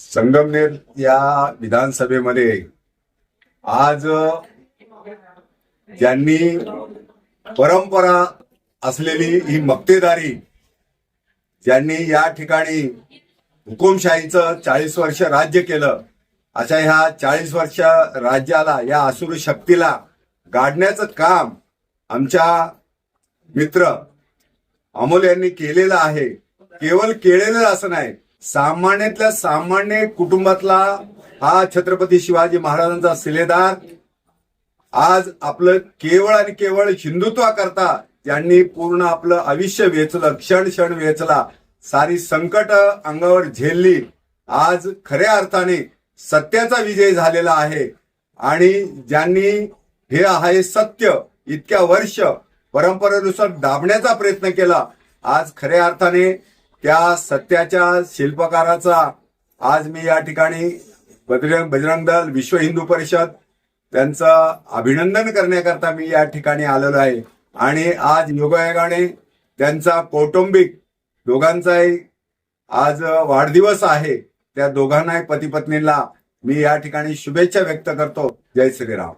संगमनेर या विधानसभेमध्ये आज ज्यांनी परंपरा असलेली ही मक्तेदारी ज्यांनी या ठिकाणी हुकुमशाहीचं चाळीस वर्ष राज्य केलं अशा ह्या चाळीस वर्ष राज्याला या असुर शक्तीला गाडण्याचं काम आमच्या मित्र अमोल यांनी केलेलं आहे. केवळ केलेलं असं नाही सामान्यातल्या सामान्य कुटुंबातला हा छत्रपती शिवाजी महाराजांचा सिलेदार. आज आपलं केवळ आणि केवळ हिंदुत्वाकरता ज्यांनी पूर्ण आपलं आयुष्य वेचलं क्षण क्षण वेचला सारी संकट अंगावर झेलली आज खऱ्या अर्थाने सत्याचा विजय झालेला आहे. आणि ज्यांनी हे आहे सत्य इतक्या वर्ष परंपरेनुसार दाबण्याचा प्रयत्न केला आज खऱ्या अर्थाने त्या सत्याच्या शिल्पकाराचा आज मी या ठिकाणी बजरंग बजरंग दल विश्व हिंदू परिषद त्यांचं अभिनंदन करण्याकरता मी या ठिकाणी आलेलो आहे. आणि आज योगायोगाने त्यांचा कौटुंबिक दोघांचाही आज वाढदिवस आहे. त्या दोघांनाही पती पत्नीला मी या ठिकाणी शुभेच्छा व्यक्त करतो. जय श्रीराम.